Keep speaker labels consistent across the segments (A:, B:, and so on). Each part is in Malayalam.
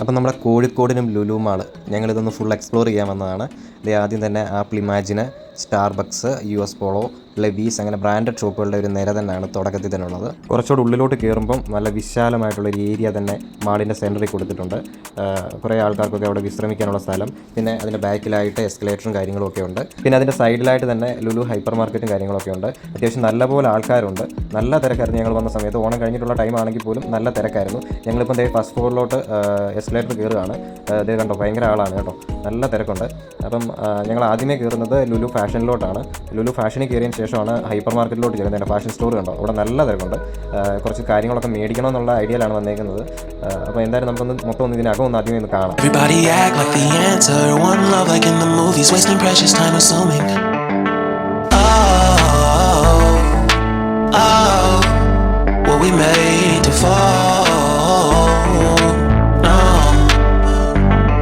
A: അപ്പം നമ്മുടെ കോഴിക്കോടിനും ലുലു മാൾ ഞങ്ങളിതൊന്ന് ഫുൾ എക്സ്പ്ലോർ ചെയ്യാൻ വന്നതാണ്. ഇത് ആദ്യം തന്നെ Apple Imagine Starbucks U S Polo Levi's അങ്ങനെ ബ്രാൻഡഡ് ഷോപ്പുകളുടെ ഒരു നിര തന്നെയാണ് തുടക്കത്തിൽ തന്നെ ഉള്ളത്. കുറച്ചുകൂടെ ഉള്ളിലോട്ട് കയറുമ്പം നല്ല വിശാലമായിട്ടുള്ള ഒരു ഏരിയ തന്നെ മാളിന്റെ സെന്ററിൽ കൊടുത്തിട്ടുണ്ട്. കുറേ ആൾക്കാർക്കൊക്കെ അവിടെ വിശ്രമിക്കാനുള്ള സ്ഥലം. പിന്നെ അതിന്റെ ബാക്കിലായിട്ട് എസ്കലേറ്ററും കാര്യങ്ങളും ഒക്കെ ഉണ്ട്. പിന്നെ അതിന്റെ സൈഡിലായിട്ട് തന്നെ ലുലു ഹൈപ്പർ മാർക്കറ്റും കാര്യങ്ങളൊക്കെ ഉണ്ട്. അത്യാവശ്യം നല്ലപോലെ ആൾക്കാരുണ്ട്. നല്ല തിരക്കായിരുന്നു ഞങ്ങൾ വന്ന സമയത്ത് ഓണം കഴിഞ്ഞിട്ടുള്ള ടൈം ആണെങ്കിൽ പോലും നല്ല തിരക്കായിരുന്നു. ഞങ്ങളിപ്പം ദേ ഫസ്റ്റ് ഫ്ലോറിലോട്ട് എസ്കലേറ്റർ കയറുകയാണ് അതേ കണ്ടോ ഭയങ്കര ആളാണ് കേട്ടോ. നല്ല തിരക്കുണ്ട്. അപ്പം ഞങ്ങൾ ആദ്യമേ കയറുന്നത് ലുലു ഫാഷനിലോട്ടാണ് ലുലു ഫാഷനിൽ കയറിയതിന് ശേഷമാണ് ഹൈപ്പർ മാർക്കറ്റിലോട്ട് കയറുന്നത് ഫാഷൻ സ്റ്റോർ കണ്ടോ അവിടെ നല്ല തിരക്കുണ്ട് കുറച്ച് കാര്യങ്ങളൊക്കെ മേടിക്കണം എന്നുള്ള ഐഡിയയിലാണ് വന്നേക്കുന്നത് അപ്പോൾ എന്തായാലും നമുക്കൊന്ന് മൊത്തം ഒന്ന് ഇതിനകം ഒന്ന് ആദ്യമേ ഒന്ന് കാണാം.
B: Oh, oh, we made to fall. No,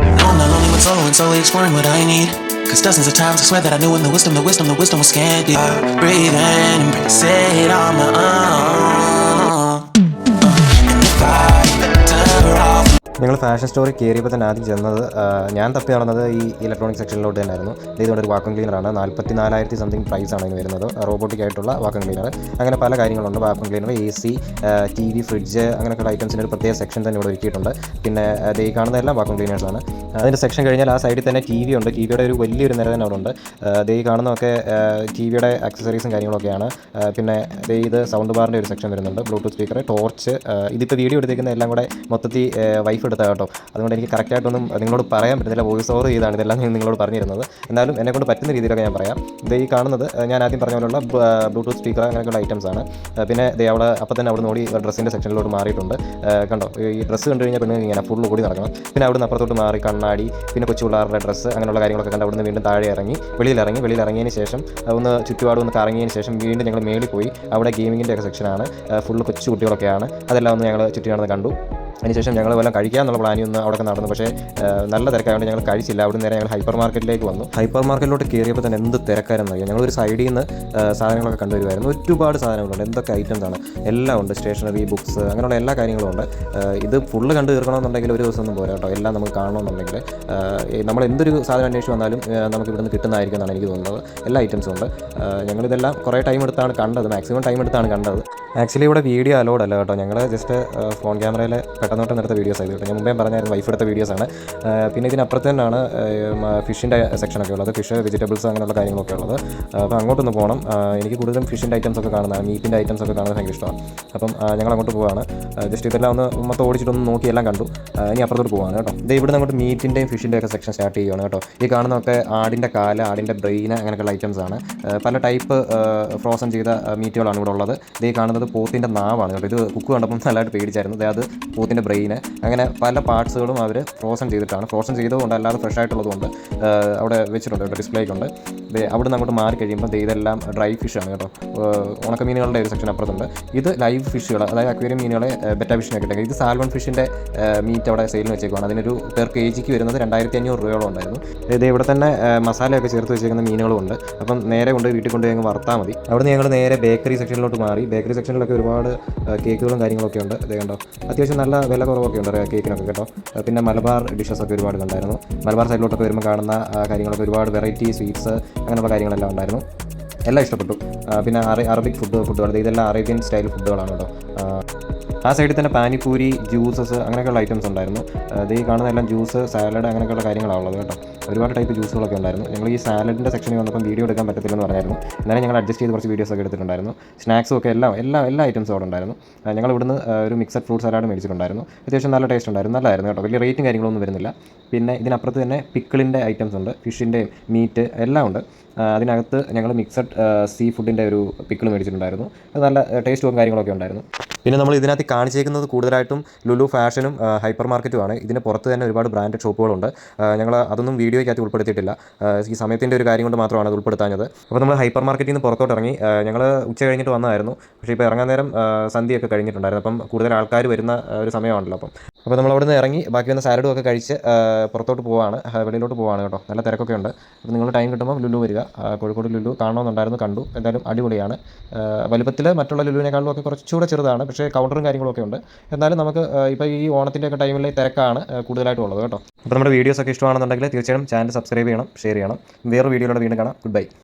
B: no, I'm not lonely when solo and solely exploring what I need. Cause dozens of times I swear that I knew in the wisdom, the wisdom, the wisdom was scanty. I breathe in, embrace it on my own.
A: ഞങ്ങൾ ഫാഷൻ സ്റ്റോറിൽ കയറിയപ്പോൾ തന്നെ ആദ്യം ചെന്നത് ഞാൻ തപ്പി നടന്നത് ഈ ഇലക്ട്രോണിക് സെക്ഷനിലോട്ട് തന്നെയായിരുന്നു. ഇത് ഇതുകൊണ്ട് ഒരു വാക്വം ക്ലീനറാണ് നാൽപ്പത്തി നാലായിരത്തി സംതിങ് പ്രൈസ് ഇതിന് വരുന്നത്. റോബോട്ടിക് ആയിട്ടുള്ള വാക്വം ക്ലീനർ അങ്ങനെ പല കാര്യങ്ങളുണ്ട്. Vacuum cleaner A C T V fridge അങ്ങനെയൊക്കെയുള്ള ഐറ്റംസിന്റെ ഒരു പ്രത്യേക സെക്ഷൻ തന്നെ ഇവിടെ ഒരുക്കിയിട്ടുണ്ട്. പിന്നെ അത് ഈ കാണുന്നതെല്ലാം വാക്വം ക്ലീനേഴ്സാണ് അതിന്റെ സെക്ഷൻ കഴിഞ്ഞാൽ ആ സൈഡിൽ തന്നെ ടി വി ഉണ്ട്. ടി വിയുടെ ഒരു വലിയൊരു നിര തന്നെ അവിടെ ഉണ്ട്. അത് ഈ കാണുന്നതൊക്കെ ടി വിയുടെ ആക്സസറീസും കാര്യങ്ങളൊക്കെയാണ്. പിന്നെ ഇത് സൗണ്ട് ബാറിന്റെ ഒരു സെക്ഷൻ വരുന്നുണ്ട്. ബ്ലൂടൂത്ത് സ്പീക്കർ ടോർച്ച് ഇതിപ്പോൾ വീഡിയോ എടുത്തേക്കുന്ന എല്ലാം കൂടെ മൊത്തത്തിൽ വൈഫ് എടുത്താൽ കേട്ടോ. അതുകൊണ്ട് എനിക്ക് കറക്റ്റായിട്ടൊന്നും നിങ്ങളോട് പറയാൻ പറ്റുന്നില്ല വോയിസ് ഓവർ ചെയ്താണ് ഇതെല്ലാം ഞാൻ നിങ്ങളോട് പറഞ്ഞിരുന്നത്. എന്നാലും എന്നെ കൊണ്ട് പറ്റുന്ന രീതിയിലൊക്കെ ഞാൻ പറയാം. ഇത് ഈ കാണുന്നത് ഞാൻ ആദ്യം പറഞ്ഞ പോലുള്ള ബ്ലൂടൂത്ത് സ്പീക്കർ അങ്ങനെയൊക്കെയുള്ള ഐറ്റംസ് ആണ്. പിന്നെ ദേ അവിടെ അപ്പോൾ തന്നെ അവിടെ ഓടി ഡ്രസ്സിന്റെ സെക്ഷനിലോട്ട് മാറിയിട്ടുണ്ട്. കണ്ടോ? ഈ ഡ്രസ്സ് കണ്ടു കഴിഞ്ഞാൽ പെണ്ണുങ്ങൾ ഇങ്ങനെ ഫുൾ കൂടി നടക്കണം. പിന്നെ അവിടുന്ന് അപ്പുറത്തോട്ട് മാറി കണ്ണാടി പിന്നെ കൊച്ചു പിള്ളേരുടെ ഡ്രസ്സ് അങ്ങനെയുള്ള കാര്യങ്ങളൊക്കെ കണ്ട് അവിടുന്ന് വീണ്ടും താഴെ ഇറങ്ങി വെളിയിലിറങ്ങി വെളിയിലിറങ്ങിയതിന് ശേഷം ഒന്ന് ചുറ്റുപാടും ഒന്ന് കറങ്ങിയതിന് ശേഷം വീണ്ടും ഞങ്ങൾ മേളിൽ പോയി. അവിടെ ഗെയിമിങ്ങിന്റെ ഒക്കെ സെക്ഷനാണ് ഫുള്ള് കൊച്ചു കുട്ടികളൊക്കെയാണ്. അതെല്ലാം ഒന്ന് ഞങ്ങൾ ചുറ്റി നടന്ന് കണ്ടു. അതിനുശേഷം ഞങ്ങൾ വല്ലതും കഴിക്കാമെന്നുള്ള പ്ലാനിൽ ഒന്ന് അവിടെ നടന്നു. പക്ഷേ നല്ല തിരക്കായതുകൊണ്ട് ഞങ്ങൾ കഴിച്ചില്ല. അവിടെ നേരെ ഞങ്ങൾ ഹൈപ്പർ മാർക്കറ്റിലേക്ക് വന്നു. ഹൈപ്പർ മാർക്കറ്റിലോട്ട് കയറിയപ്പോൾ തന്നെ എന്ത് തിരക്കാരെന്ന് അറിയാം ഞങ്ങൾ ഒരു സൈഡിൽ നിന്ന് സാധനങ്ങളൊക്കെ കണ്ടുവരുമായിരുന്നു ഒരുപാട് സാധനങ്ങളുണ്ട്. എന്തൊക്കെ ഐറ്റംസ് ആണ്? എല്ലാം ഉണ്ട്. സ്റ്റേഷനറി ബുക്സ് അങ്ങനെയുള്ള എല്ലാ കാര്യങ്ങളും ഉണ്ട്. ഇത് ഫുള്ള് കണ്ടു തീർക്കണമെന്നുണ്ടെങ്കിൽ ഒരു ദിവസം ഒന്നും പോരാ കേട്ടോ. എല്ലാം നമുക്ക് കാണണമെന്നുണ്ടെങ്കിൽ. നമ്മൾ എന്തൊരു സാധനം അന്വേഷിച്ച് വന്നാലും നമുക്ക് ഇവിടുന്ന് കിട്ടുന്നതായിരിക്കും എന്നാണ് എനിക്ക് തോന്നുന്നത്. എല്ലാ ഐറ്റംസും ഉണ്ട്. ഞങ്ങളിതെല്ലാം കുറേ ടൈം എടുത്താണ് കണ്ടത്. മാക്സിമം ടൈം എടുത്താണ് കണ്ടത്. ആക്ച്വലി ഇവിടെ വീഡിയോ അലോഡ് അല്ല കേട്ടോ. ഞങ്ങൾ ജസ്റ്റ് ഫോൺ ക്യാമറയിൽ പെട്ടെന്ന് തൊട്ട് എടുത്ത വീഡിയോസ് ആയത് കേട്ടോ. ഞാൻ മുമ്പേ പറഞ്ഞായിരുന്നു വൈഫ് എടുത്ത വീഡിയോസാണ് പിന്നെ ഇതിനപ്പുറത്ത് തന്നെയാണ് ഫിഷിന്റെ സെക്ഷനൊക്കെ ഉള്ളത്. ഫിഷ് വെജിറ്റബിൾസ് അങ്ങനെയുള്ള കാര്യങ്ങളൊക്കെ ഉള്ളത്. അപ്പോൾ അങ്ങോട്ടൊന്ന് പോകണം എനിക്ക് കൂടുതലും ഫിഷിന്റെ ഐറ്റംസ് ഒക്കെ കാണുന്നതാണ്. മീറ്റിന്റെ ഐറ്റംസ് ഒക്കെ കാണുന്നത് ഭയങ്കര ഇഷ്ടമാണ്. അപ്പം ഞങ്ങൾ അങ്ങോട്ട് പോവാണ്. ജസ്റ്റ് ഇതെല്ലാം ഒന്ന് മൊത്തം ഓടിച്ചിട്ടൊന്ന് നോക്കി എല്ലാം കണ്ടു. ഇനി അപ്പുറത്തോട്ട് പോവാണ് കേട്ടോ. ഇത് ഇവിടെ അങ്ങോട്ട് മീറ്റിന്റെയും ഫിഷിന്റെ ഒക്കെ സെക്ഷൻ സ്റ്റാർട്ട് ചെയ്യുകയാണ് കേട്ടോ. ഈ കാണുന്നതൊക്കെ ആടിന്റെ കാല ആടിന്റെ ബ്രെയിൻ അങ്ങനെയൊക്കെയുള്ള ഐറ്റംസ് ആണ്. പല ടൈപ്പ് ഫ്രോസൺ ചെയ്ത മീറ്റുകളാണ് ഇവിടെ ഉള്ളത്. ഇത് ഈ കാണുന്നത് പോത്തിന്റെ നാവാണ്. കേട്ടോ ഇത് കുക്ക് കണ്ടപ്പം നല്ലതായിട്ട് പേടിച്ചായിരുന്നു. അതായത് അത് പോത്തിന്റെ ബ്രെയിന് അങ്ങനെ പല പാർട്സുകളും അവർ ഫ്രോസൺ ചെയ്തിട്ടാണ്. ഫ്രോസൺ ചെയ്തതുകൊണ്ട് അല്ലാതെ ഫ്രഷ് ആയിട്ടുള്ളതുകൊണ്ട് അവിടെ വെച്ചിട്ടുണ്ട് കേട്ടോ ഡിസ്പ്ലേക്ക് ഉണ്ട്. അവിടെ നിന്ന് അങ്ങോട്ട് മാറി കഴിയുമ്പോൾ ഇതെല്ലാം ഡ്രൈ ഫിഷാണ് കേട്ടോ. ഉണക്കമീനുകളുടെ ഉണക്ക മീനുകളുടെ ഒരു സെക്ഷൻ അപ്പുറത്തുണ്ട്. ഇത് ലൈവ് ഫിഷുകൾ അതായത് അക്വേറിയം മീനുകളെ ബെറ്റ ഫിഷിനൊക്കെ കിട്ടുക ഇത് സാൽമൺ ഫിഷിന്റെ മീറ്റ് അവിടെ സെയിലിന് വെച്ചേക്കുവാണ്. അതിനൊരു പെർ കെ ജിക്ക് വരുന്നത് രണ്ടായിരത്തി അഞ്ഞൂറ് രൂപയോളം ഉണ്ടായിരുന്നു. ഇത് ഇവിടെ തന്നെ മസാലയൊക്കെ ചേർത്ത് വെച്ചേക്കുന്ന മീനുകളും ഉണ്ട്. അപ്പം നേരെ കൊണ്ട് വീട്ടിൽ കൊണ്ട് ഞങ്ങൾ വറുത്താൽ മതി. അവിടെ നിന്ന് ഞങ്ങൾ നേരെ ബേക്കറി സെക്ഷനിലോട്ട് മാറി. ബേക്കറി സെക്ഷനിലൊക്കെ ഒരുപാട് കേക്കുകളും കാര്യങ്ങളൊക്കെ ഉണ്ട്. ഇത് കണ്ടോ? അത്യാവശ്യം നല്ല വില കുറവൊക്കെ ഉണ്ട് കേക്കിനൊക്കെ കേട്ടോ. പിന്നെ മലബാർ ഡിഷസ് ഒക്കെ ഒരുപാട് ഉണ്ടായിരുന്നു മലബാർ സൈഡിലോട്ടൊക്കെ വരുമ്പോൾ കാണുന്ന കാര്യങ്ങളൊക്കെ ഒരുപാട് വെറൈറ്റി സ്വീറ്റ്സ് അങ്ങനെയുള്ള കാര്യങ്ങളെല്ലാം ഉണ്ടായിരുന്നു. എല്ലാം ഇഷ്ടപ്പെട്ടു. പിന്നെ അറ അറബിക് ഫുഡ് ഫുഡുകൾ ഇതെല്ലാം അറേബ്യൻ സ്റ്റൈൽ ഫുഡുകളാണ് കേട്ടോ ആ, സൈഡിൽ തന്നെ പാനിപ്പൂരി ജ്യൂസസ് അങ്ങനെയൊക്കെയുള്ള ഐറ്റംസ് ഉണ്ടായിരുന്നു. അത് ഈ കാണുന്ന എല്ലാം ജ്യൂസ് സാലഡ് അങ്ങനെയൊക്കെയുള്ള കാര്യങ്ങളാണ് ഉള്ളത് കേട്ടോ. ഒരുപാട് ടൈപ്പ് ജ്യൂസുകളൊക്കെ ഉണ്ടായിരുന്നു. ഞങ്ങൾ ഈ സാലഡിന്റെ സെക്ഷനിൽ വന്നപ്പോൾ വീഡിയോ എടുക്കാൻ പറ്റത്തില്ലെന്ന് പറഞ്ഞായിരുന്നു. എന്നാലും ഞങ്ങൾ അഡ്ജസ്റ്റ് ചെയ്ത് കുറച്ച് വീഡിയോസ് ഒക്കെ എടുത്തിട്ടുണ്ടായിരുന്നു. സ്നാക്സും ഒക്കെ എല്ലാം എല്ലാ എല്ലാ ഐറ്റംസും അവിടെ ഉണ്ടായിരുന്നു. ഞങ്ങൾ ഇവിടുന്ന് ഒരു മിക്സഡ് ഫ്രൂട്ട് സലാഡ് മേടിച്ചിട്ടുണ്ടായിരുന്നു. അത്യാവശ്യം നല്ല ടേസ്റ്റ് ഉണ്ടായിരുന്നു. നല്ലതായിരുന്നു കേട്ടോ. വലിയ റേറ്റും കാര്യങ്ങളൊന്നും വരുന്നില്ല. പിന്നെ ഇതിനപ്പുറത്ത് തന്നെ പിക്കിളിന്റെ ഐറ്റംസ് ഉണ്ട്. ഫിഷിന്റെ മീറ്റ് എല്ലാം ഉണ്ട്. അതിനകത്ത് ഞങ്ങൾ മിക്സഡ് സീ ഫുഡിന്റെ ഒരു പിക്കിൾ മേടിച്ചിട്ടുണ്ടായിരുന്നു. അത് നല്ല ടേസ്റ്റും കാര്യങ്ങളൊക്കെ ഉണ്ടായിരുന്നു. പിന്നെ നമ്മൾ ഇതിനകത്ത് കാണിച്ചേക്കുന്നത് കൂടുതലായിട്ടും ലുലു ഫാഷനും ഹൈപ്പർ മാർക്കറ്റുമാണ് ഇതിന് പുറത്ത് തന്നെ ഒരുപാട് ബ്രാൻഡ് ഷോപ്പുകളുണ്ട്. ഞങ്ങൾ അതൊന്നും വീഡിയോയ്ക്കകത്ത് ഉൾപ്പെടുത്തിയിട്ടില്ല. ഈ സമയത്തിന്റെ ഒരു കാര്യം കൊണ്ട് മാത്രമാണ് അത് ഉൾപ്പെടുത്താഞ്ഞത്. അപ്പോൾ നമ്മൾ ഹൈപ്പർ മാർക്കറ്റിൽ നിന്ന് പുറത്തോട്ട് ഇറങ്ങി ഞങ്ങൾ ഉച്ച കഴിഞ്ഞിട്ട് വന്നായിരുന്നു പക്ഷേ ഇപ്പോൾ ഇറങ്ങാൻ നേരം സന്ധ്യയൊക്കെ കഴിഞ്ഞിട്ടുണ്ടായിരുന്നു. അപ്പം കൂടുതൽ ആൾക്കാർ വരുന്ന ഒരു സമയമാണല്ലോ അപ്പം. അപ്പോൾ നമ്മൾ അവിടെ നിന്ന് ഇറങ്ങി ബാക്കി വന്ന സാലഡും ഒക്കെ കഴിച്ച് പുറത്തോട്ട് പോവാണ്. വെളിയിലോട്ട് പോവാണ് കേട്ടോ. നല്ല തിരക്കൊക്കെ ഉണ്ട്. അപ്പോൾ നിങ്ങൾ ടൈം കിട്ടുമ്പോൾ ലുലു വരിക. കോഴിക്കോട് ലുലു കാണണമെന്നുണ്ടായിരുന്നു കണ്ടു. എന്തായാലും അടിപൊളിയാണ്. വലുപ്പത്തിൽ മറ്റുള്ള ലുലുവിനേക്കാളും ഒക്കെ കുറച്ചുകൂടെ ചെറുതാണ്. പക്ഷേ കൗണ്ടറും കാര്യങ്ങളൊക്കെ ഉണ്ട്. എന്നാലും നമുക്ക് ഇപ്പോൾ ഈ ഓണത്തിന്റെ ഒക്കെ ടൈമിൽ തിരക്കാണ് കൂടുതലായിട്ട് ഉള്ളത് കേട്ടോ. അപ്പോൾ നമ്മുടെ വീഡിയോസ് ഒക്കെ ഇഷ്ടമാണെന്നുണ്ടെങ്കിൽ തീർച്ചയായും ചാനൽ സബ്സ്ക്രൈബ് ചെയ്യണം ഷെയർ ചെയ്യണം. വേറെ വീഡിയോയിലൂടെ വീണ്ടും കാണാം. Good bye